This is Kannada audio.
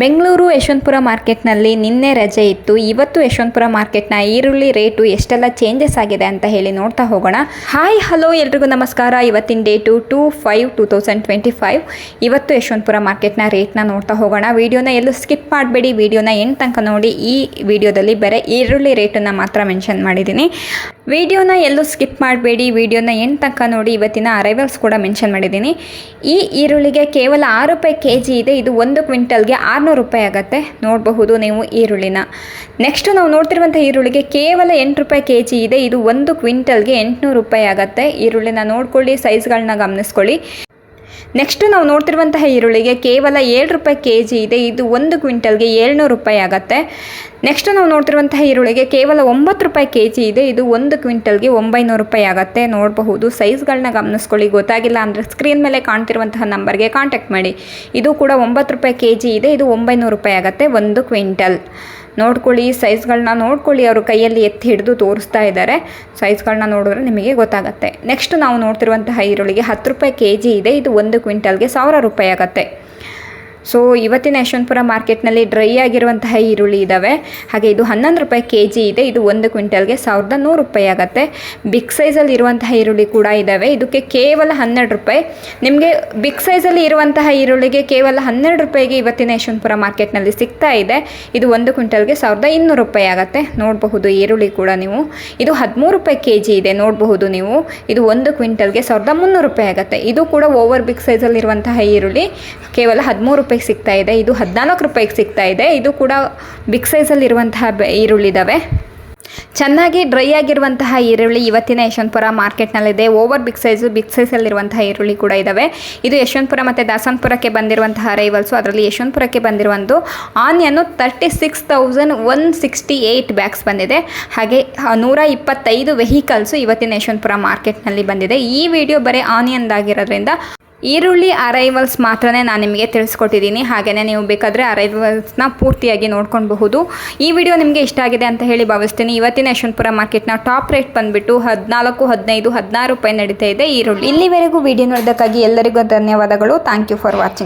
ಬೆಂಗಳೂರು ಯಶವಂತಪುರ ಮಾರ್ಕೆಟ್ನಲ್ಲಿ ನಿನ್ನೆ ರಜೆ ಇತ್ತು. ಇವತ್ತು ಯಶವಂತಪುರ ಮಾರ್ಕೆಟ್ನ ಈರುಳ್ಳಿ ರೇಟು ಎಷ್ಟೆಲ್ಲ ಚೇಂಜಸ್ ಆಗಿದೆ ಅಂತ ಹೇಳಿ ನೋಡ್ತಾ ಹೋಗೋಣ. ಹಾಯ್ ಹಲೋ ಎಲ್ರಿಗೂ ನಮಸ್ಕಾರ. ಇವತ್ತಿನ date two five two thousand twenty five ಇವತ್ತು ಯಶವಂತಪುರ ಮಾರ್ಕೆಟ್ನ ರೇಟ್ನ ನೋಡ್ತಾ ಹೋಗೋಣ. ವಿಡಿಯೋನ ಎಲ್ಲೂ ಸ್ಕಿಪ್ ಮಾಡಬೇಡಿ. ವಿಡಿಯೋನ ಎಂಟು ತನಕ ನೋಡಿ ಈ ವಿಡಿಯೋದಲ್ಲಿ ಬೇರೆ ಈರುಳ್ಳಿ ರೇಟನ್ನು ಮಾತ್ರ ಮೆನ್ಷನ್ ಮಾಡಿದ್ದೀನಿ. ವಿಡಿಯೋನ ಎಲ್ಲೂ ಸ್ಕಿಪ್ ಮಾಡಬೇಡಿ. ವಿಡಿಯೋನ ಎಂಟು ತನಕ ನೋಡಿ ಇವತ್ತಿನ ಅರೈವಲ್ಸ್ ಕೂಡ ಮೆನ್ಷನ್ ಮಾಡಿದ್ದೀನಿ. ಈ ಈರುಳ್ಳಿಗೆ ಕೇವಲ ಆರು ರೂಪಾಯಿ ಕೆ ಜಿ ಇದೆ. ಇದು ಒಂದು ಕ್ವಿಂಟಲ್ಗೆ ಆರುನೂರು ರೂಪಾಯಿ ಆಗುತ್ತೆ. ನೋಡಬಹುದು ನೀವು ಈರುಳ್ಳಿನ. ನೆಕ್ಸ್ಟು ನಾವು ನೋಡ್ತಿರುವಂಥ ಈರುಳ್ಳಿಗೆ ಕೇವಲ ಎಂಟು ರೂಪಾಯಿ ಕೆ ಜಿ ಇದೆ. ಇದು ಒಂದು ಕ್ವಿಂಟಲ್ಗೆ ಎಂಟುನೂರು ರೂಪಾಯಿ ಆಗುತ್ತೆ. ಈರುಳ್ಳಿನ ನೋಡ್ಕೊಳ್ಳಿ ಸೈಜ್ಗಳನ್ನ ಗಮನಿಸ್ಕೊಳ್ಳಿ. ನೆಕ್ಸ್ಟ್ ನಾವು ನೋಡ್ತಿರುವಂತಹ ಈರುಳ್ಳಿಗೆ ಕೇವಲ ಏಳು ರೂಪಾಯಿ ಕೆ ಜಿ ಇದೆ. ಇದು ಒಂದು ಕ್ವಿಂಟಲ್ಗೆ ಏಳ್ನೂರು ರೂಪಾಯಿ ಆಗುತ್ತೆ. ನೆಕ್ಸ್ಟ್ ನಾವು ನೋಡ್ತಿರುವಂತಹ ಈರುಳ್ಳಿಗೆ ಕೇವಲ ಒಂಬತ್ತು ರೂಪಾಯಿ ಕೆ ಜಿ ಇದೆ. ಇದು ಒಂದು ಕ್ವಿಂಟಲ್ಗೆ ಒಂಬೈನೂರು ರೂಪಾಯಿ ಆಗುತ್ತೆ. ನೋಡಬಹುದು ಸೈಜ್ಗಳನ್ನ ಗಮನಿಸ್ಕೊಳ್ಳಿ. ಗೊತ್ತಾಗಿಲ್ಲ ಅಂದರೆ ಸ್ಕ್ರೀನ್ ಮೇಲೆ ಕಾಣ್ತಿರುವಂತಹ ನಂಬರ್ಗೆ ಕಾಂಟ್ಯಾಕ್ಟ್ ಮಾಡಿ. ಇದು ಕೂಡ ಒಂಬತ್ತು ರೂಪಾಯಿ ಕೆ ಜಿ ಇದೆ. ಇದು ಒಂಬೈನೂರು ರೂಪಾಯಿ ಆಗುತ್ತೆ ಒಂದು ಕ್ವಿಂಟಲ್. ನೋಡ್ಕೊಳ್ಳಿ ಸೈಜ್ಗಳನ್ನ ನೋಡ್ಕೊಳ್ಳಿ, ಅವರು ಕೈಯಲ್ಲಿ ಎತ್ತಿ ಹಿಡಿದು ತೋರಿಸ್ತಾ ಇದ್ದಾರೆ. ಸೈಜ್ಗಳನ್ನ ನೋಡಿದ್ರೆ ನಿಮಗೆ ಗೊತ್ತಾಗುತ್ತೆ. ನೆಕ್ಸ್ಟ್ ನಾವು ನೋಡ್ತಿರುವಂತಹ ಈರುಳ್ಳಿಗೆ ಹತ್ತು ರೂಪಾಯಿ ಕೆ ಇದೆ. ಇದು ಒಂದು ಕ್ವಿಂಟಲ್ಗೆ ಸಾವಿರ ರೂಪಾಯಿ ಆಗುತ್ತೆ. ಸೊ ಇವತ್ತಿನ ಯಶವಂತಪುರ ಮಾರ್ಕೆಟ್ನಲ್ಲಿ ಡ್ರೈ ಆಗಿರುವಂತಹ ಈರುಳ್ಳಿ ಇದ್ದಾವೆ ಹಾಗೆ ಇದು ಹನ್ನೊಂದು ರೂಪಾಯಿ ಕೆ ಜಿ ಇದೆ. ಇದು ಒಂದು ಕ್ವಿಂಟಲ್ಗೆ ಸಾವಿರದ ನೂರು ರೂಪಾಯಿ ಆಗುತ್ತೆ. ಬಿಗ್ ಸೈಜಲ್ಲಿ ಇರುವಂತಹ ಈರುಳ್ಳಿ ಕೂಡ ಇದ್ದಾವೆ ಇದಕ್ಕೆ ಕೇವಲ ಹನ್ನೆರಡು ರೂಪಾಯಿ. ನಿಮಗೆ ಬಿಗ್ ಸೈಜಲ್ಲಿ ಇರುವಂತಹ ಈರುಳ್ಳಿಗೆ ಕೇವಲ ಹನ್ನೆರಡು ರೂಪಾಯಿಗೆ ಇವತ್ತಿನ ಯಶವಂತಪುರ ಮಾರ್ಕೆಟ್ನಲ್ಲಿ ಸಿಗ್ತಾ ಇದೆ. ಇದು ಒಂದು ಕ್ವಿಂಟಲ್ಗೆ ಸಾವಿರದ ಇನ್ನೂರು ರೂಪಾಯಿ ಆಗುತ್ತೆ. ನೋಡಬಹುದು ಈರುಳ್ಳಿ ಕೂಡ ನೀವು. ಇದು ಹದಿಮೂರು ರೂಪಾಯಿ ಕೆ ಜಿ ಇದೆ. ನೋಡಬಹುದು ನೀವು. ಇದು ಒಂದು ಕ್ವಿಂಟಲ್ಗೆ ಸಾವಿರದ ಮುನ್ನೂರು ರೂಪಾಯಿ ಆಗುತ್ತೆ. ಇದು ಕೂಡ ಓವರ್ ಬಿಗ್ ಸೈಜಲ್ಲಿ ಇರುವಂತಹ ಈರುಳ್ಳಿ. ಕೇವಲ ಹದಿಮೂರು ರೂಪಾಯಿಗೆ ಸಿಗ್ತಾ ಇದೆ, ಇದು ಹದಿನಾಲ್ಕು ರೂಪಾಯಿಗೆ ಸಿಗ್ತಾ ಇದೆ, ಇದು ಕೂಡ ಬಿಗ್ ಸೈಜಲ್ಲಿರುವಂತಹ ಈರುಳ್ಳಿದ್ದಾವೆ ಚೆನ್ನಾಗಿ ಡ್ರೈ ಆಗಿರುವಂತಹ ಈರುಳ್ಳಿ ಇವತ್ತಿನ ಯಶವಂತಪುರ ಮಾರ್ಕೆಟ್ನಲ್ಲಿದೆ ಓವರ್ ಬಿಗ್ ಸೈಜು ಬಿಗ್ ಸೈಜಲ್ಲಿರುವಂತಹ ಈರುಳ್ಳಿ ಕೂಡ ಇದ್ದಾವೆ ಇದು ಯಶವಂತಪುರ ಮತ್ತು ದಾಸನಪುರಕ್ಕೆ ಬಂದಿರುವಂತಹ ರೈವಲ್ಸು ಅದರಲ್ಲಿ ಯಶವಂತಪುರಕ್ಕೆ ಬಂದಿರುವಂಥ onion thirty six thousand one sixty eight bags ಬಂದಿದೆ. ಹಾಗೆ ನೂರ ಇಪ್ಪತ್ತೈದು ವೆಹಿಕಲ್ಸು ಇವತ್ತಿನ ಯಶವಂತಪುರ ಮಾರ್ಕೆಟ್ನಲ್ಲಿ ಬಂದಿದೆ. ಈ ವಿಡಿಯೋ ಬರೀ ಆನಿಯನ್ದಾಗಿರೋದ್ರಿಂದ ಈರುಳ್ಳಿ ಅರೈವಲ್ಸ್ ಮಾತ್ರನೇ ನಾನು ನಿಮಗೆ ತಿಳಿಸ್ಕೊಟ್ಟಿದ್ದೀನಿ. ಹಾಗೆಯೇ ನೀವು ಬೇಕಾದರೆ ಅರೈವಲ್ಸ್ನ ಪೂರ್ತಿಯಾಗಿ ನೋಡ್ಕೊಳ್ಬಹುದು. ಈ ವಿಡಿಯೋ ನಿಮಗೆ ಇಷ್ಟ ಆಗಿದೆ ಅಂತ ಹೇಳಿ ಭಾವಿಸ್ತೀನಿ. ಇವತ್ತಿನ ಯಶವಂತಪುರ ಮಾರ್ಕೆಟ್ನ ಟಾಪ್ ರೇಟ್ ಬಂದುಬಿಟ್ಟು ಹದಿನಾಲ್ಕು, ಹದಿನೈದು, ಹದಿನಾರು ರೂಪಾಯಿ ನಡೀತಾ ಇದೆ ಈರುಳ್ಳಿ. ಇಲ್ಲಿವರೆಗೂ ವಿಡಿಯೋ ನೋಡೋದಕ್ಕಾಗಿ ಎಲ್ಲರಿಗೂ ಧನ್ಯವಾದಗಳು. Thank you for watching